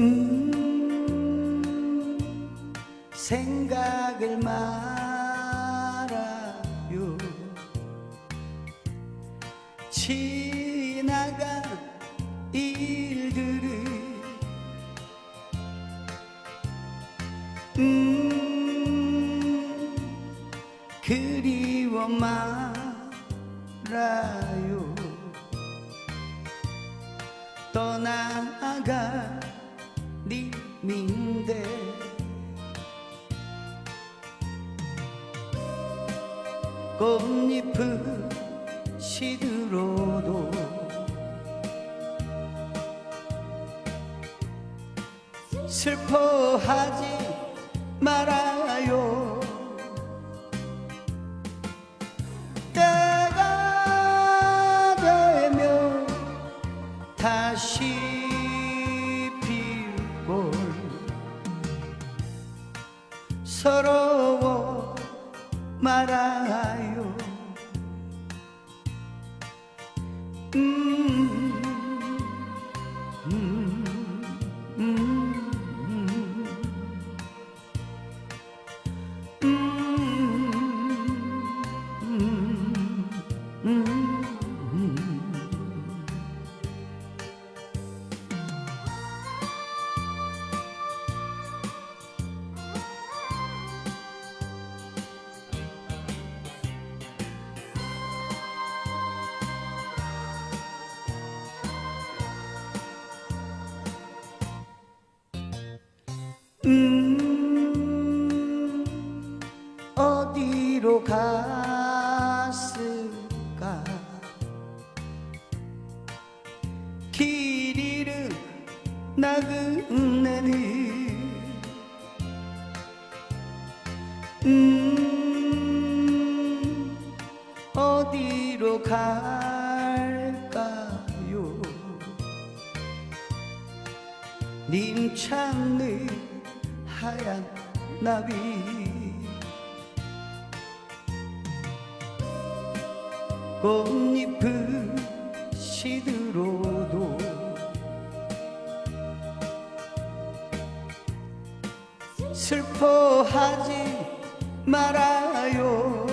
음, 생각을 말아요. 지나간 일들을 음, 그리워 말아요. 떠나가 님인데 꽃잎은 시들어도 슬퍼하지 말아요 서러워 말아요. 음, 음, 어디로 갔을까? 길 잃은 나그네는 음, 어디로 갈까요? 님 찾는 하얀 나비. 꽃잎은 시들어도 슬퍼하지 말아요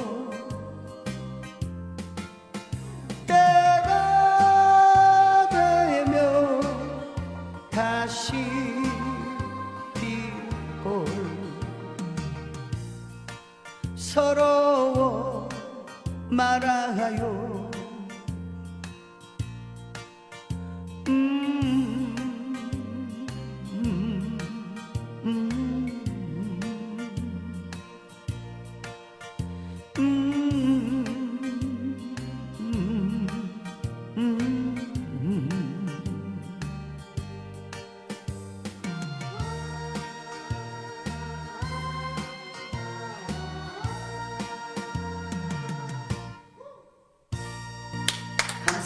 서러워 말아요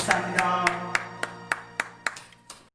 担当